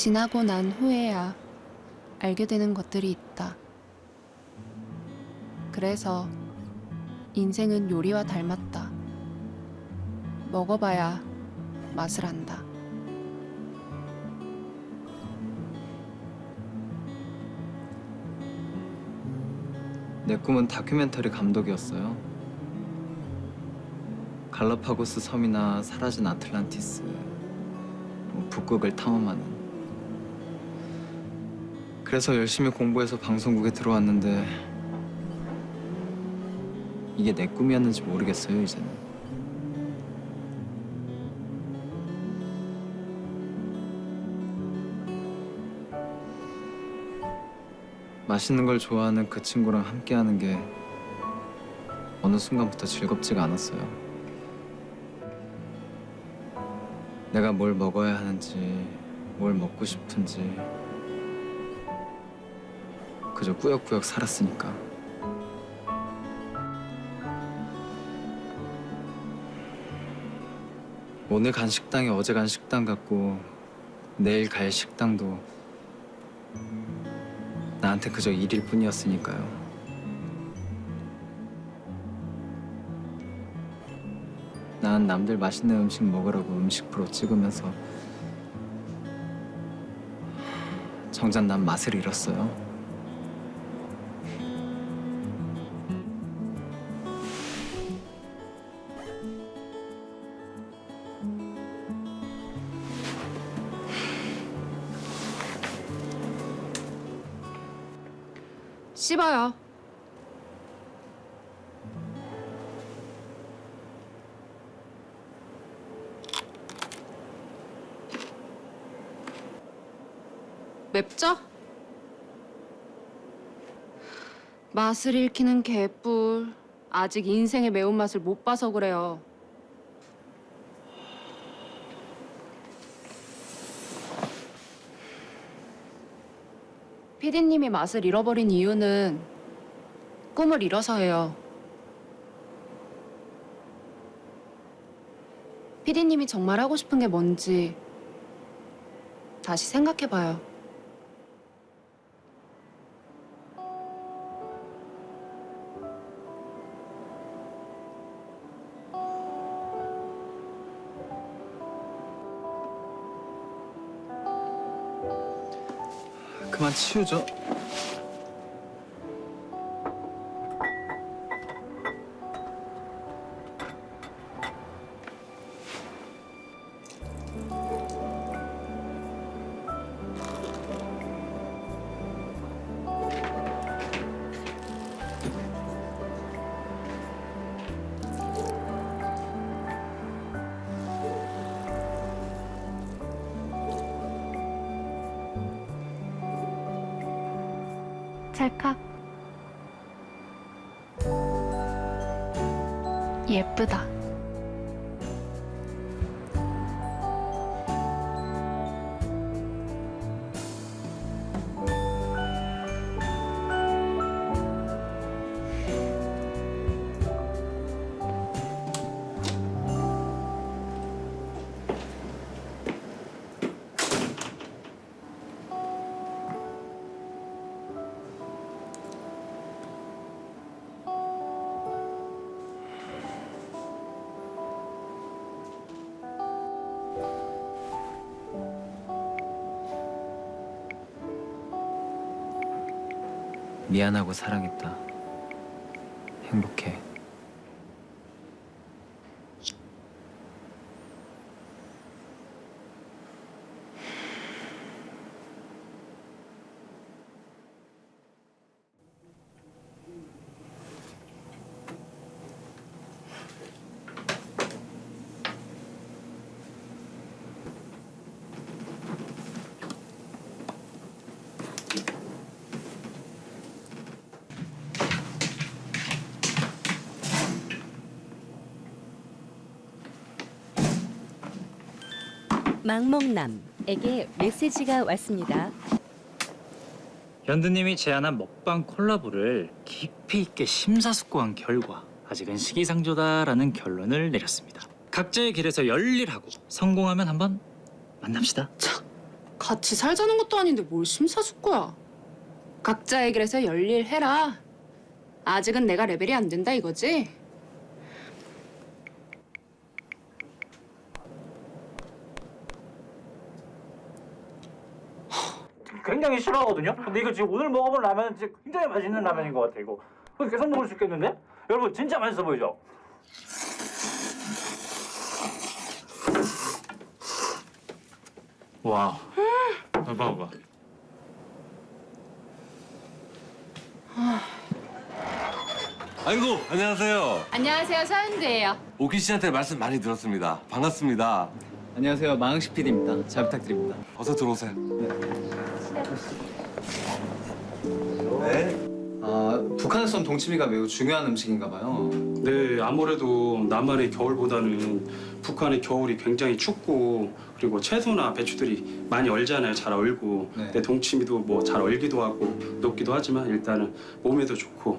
지나고 난 후에야 알게 되는 것들이 있다. 그래서 인생은 요리와 닮았다. 먹어봐야 맛을 안다. 내 꿈은 다큐멘터리 감독이었어요. 갈라파고스 섬이나 사라진 아틀란티스, 뭐 북극을 탐험하는. 그래서 열심히 공부해서 방송국에 들어왔는데 이게 내 꿈이었는지 모르겠어요 이제는. 맛있는 걸 좋아하는 그 친구랑 함께하는 게 어느 순간부터 즐겁지가 않았어요. 내가 뭘 먹어야 하는지, 뭘 먹고 싶은지 그저 꾸역꾸역 살았으니까. 오늘 간 식당이 어제 간 식당 같고 내일 갈 식당도 나한테 그저 일일 뿐이었으니까요. 난 남들 맛있는 음식 먹으라고 음식 프로 찍으면서 정작 난 맛을 잃었어요. 씹어요. 맵죠? 맛을 잃히는 개뿔. 아직 인생의 매운맛을 못 봐서 그래요. 피디님이 맛을 잃어버린 이유는 꿈을 잃어서예요. 피디님이 정말 하고 싶은 게 뭔지 다시 생각해봐요. 치우죠. 찰칵. 예쁘다. 미안하고 사랑했다. 행복해. 망먹남에게 메시지가 왔습니다. 현드님이 제안한 먹방 콜라보를 깊이 있게 심사숙고한 결과 아직은 시기상조다라는 결론을 내렸습니다. 각자의 길에서 열일하고 성공하면 한번 만납시다. 같이 살자는 것도 아닌데 뭘 심사숙고야. 각자의 길에서 열일해라. 아직은 내가 레벨이 안 된다 이거지? 굉장히 싫어하거든요. 근데 이거 지금 오늘 먹어본 라면은 진짜 굉장히 맛있는 라면인 것 같아 이거. 이거 계속 먹을 수 있겠는데? 여러분 진짜 맛있어 보이죠? 와. 봐봐 봐봐. 아이고 안녕하세요. 안녕하세요 서현주예요. 오키 씨한테 말씀 많이 들었습니다. 반갑습니다. 안녕하세요. 마흥식 PD입니다. 잘 부탁드립니다. 어서 들어오세요. 네. 아, 북한에선 동치미가 매우 중요한 음식인가 봐요. 네, 아무래도 남한의 겨울보다는 북한의 겨울이 굉장히 춥고 그리고 채소나 배추들이 많이 얼잖아요. 잘 얼고. 네. 근데 동치미도 뭐 잘 얼기도 하고 녹기도 하지만 일단은 몸에도 좋고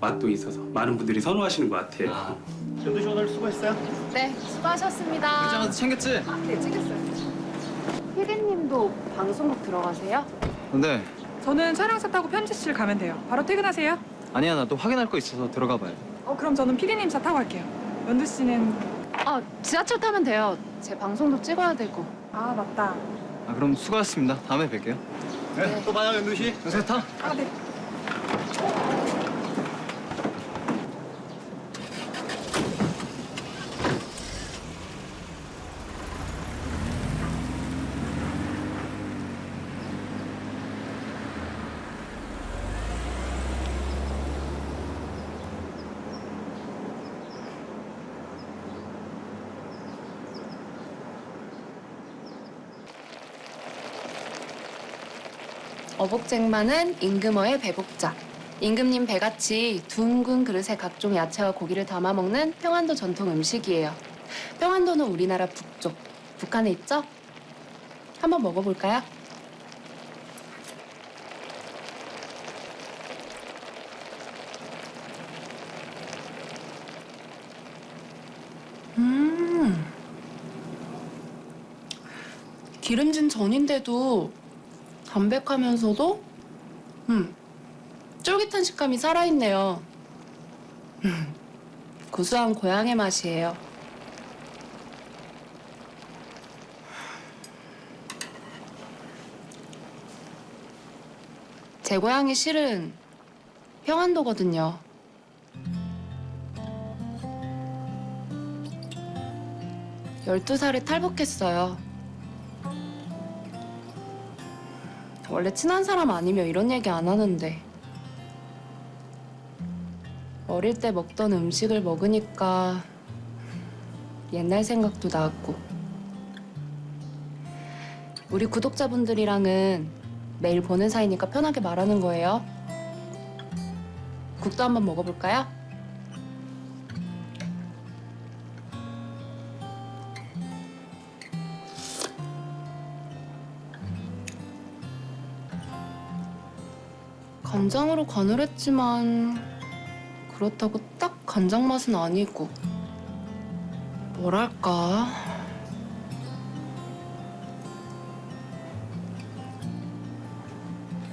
맛도 있어서 많은 분들이 선호하시는 것 같아요. 아, 연두 씨 오늘 수고했어요. 네 수고하셨습니다. 의장한테 챙겼지? 네 찍었어요. 피디님도 방송국 들어가세요? 근데 저는 촬영차 타고 편집실 가면 돼요. 바로 퇴근하세요. 아니야 나 또 확인할 거 있어서 들어가 돼. 어, 그럼 저는 피디님 차 타고 갈게요. 연두 씨는 아 지하철 타면 돼요. 제 방송도 찍어야 되고. 아 맞다. 아 그럼 수고하셨습니다. 다음에 뵐게요. 네. 또 봐요 연두 씨. 요새 타. 아 네. 어복쟁반은 임금어의 배복자. 임금님 배같이 둥근 그릇에 각종 야채와 고기를 담아 먹는 평안도 전통 음식이에요. 평안도는 우리나라 북쪽, 북한에 있죠? 한번 먹어볼까요? 음. 기름진 전인데도 담백하면서도 음 쫄깃한 식감이 살아있네요. 음, 구수한 고향의 맛이에요. 제 고향이 실은 평안도거든요. 열두 살에 탈북했어요. 원래 친한 사람 아니면 이런 얘기 안 하는데 어릴 때 먹던 음식을 먹으니까 옛날 생각도 나고 우리 구독자분들이랑은 매일 보는 사이니까 편하게 말하는 거예요. 국도 한번 먹어볼까요? 간장으로 간을 했지만 그렇다고 딱 간장 맛은 아니고 뭐랄까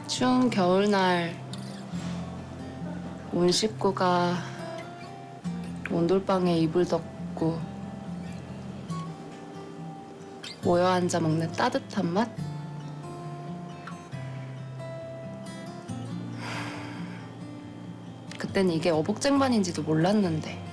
추운 겨울날 온 식구가 온돌방에 이불 덮고 모여 앉아 먹는 따뜻한 맛? 그땐 이게 어복쟁반인지도 몰랐는데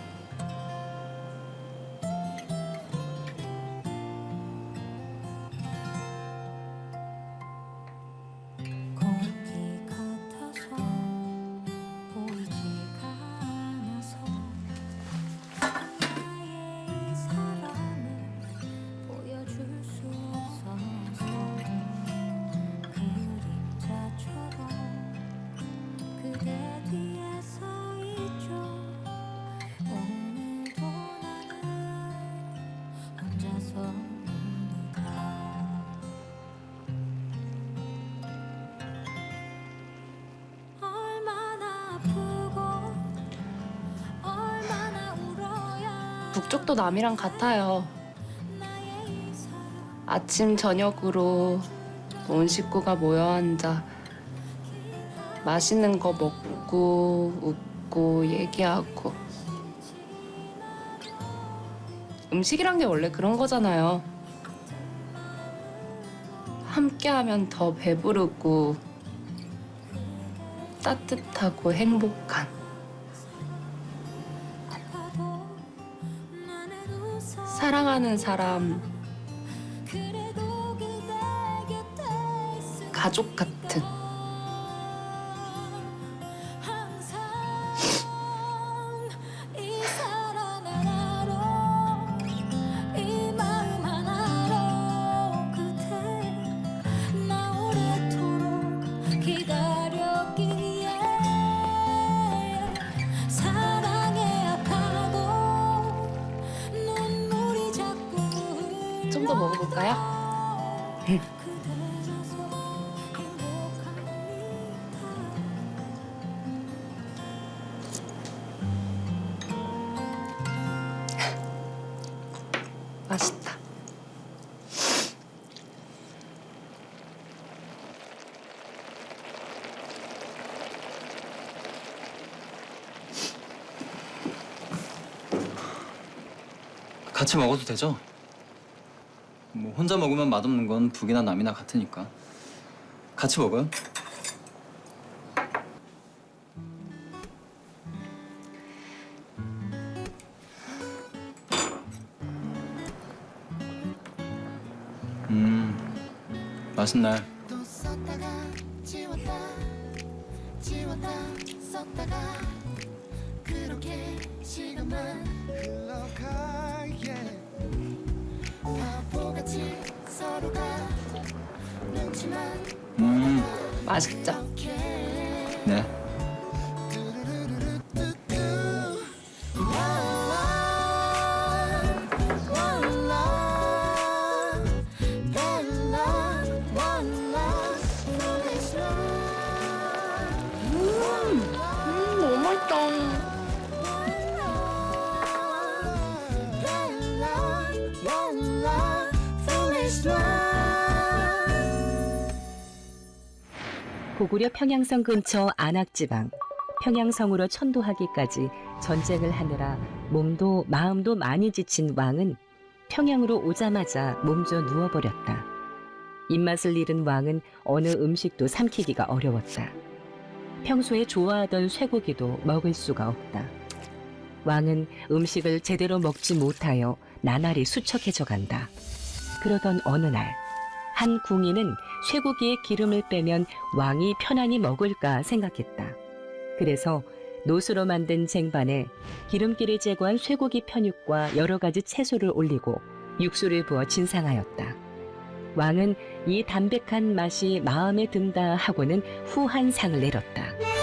북쪽도 남이랑 같아요. 아침 저녁으로 온 식구가 모여 앉아 맛있는 거 먹고 웃고 얘기하고 음식이란 게 원래 그런 거잖아요. 함께하면 더 배부르고 따뜻하고 행복한 사랑하는 사람. 가족 같은 같이 먹어도 되죠? 뭐 혼자 먹으면 맛없는 건 북이나 남이나 같으니까. 같이 먹어요. 음, 맛있네. 또 썼다가 지웠다 지웠다 썼다가 그렇게 시간만 음, 맛있죠? 네. 고구려 평양성 근처 안악지방 평양성으로 천도하기까지 전쟁을 하느라 몸도 마음도 많이 지친 왕은 평양으로 오자마자 몸져 누워버렸다. 입맛을 잃은 왕은 어느 음식도 삼키기가 어려웠다. 평소에 좋아하던 쇠고기도 먹을 수가 없다. 왕은 음식을 제대로 먹지 못하여 나날이 수척해져 간다. 그러던 어느 날, 한 궁인은 쇠고기에 기름을 빼면 왕이 편안히 먹을까 생각했다. 그래서 노수로 만든 쟁반에 기름기를 제거한 쇠고기 편육과 여러 가지 채소를 올리고 육수를 부어 진상하였다. 왕은 이 담백한 맛이 마음에 든다 하고는 후한 상을 내렸다.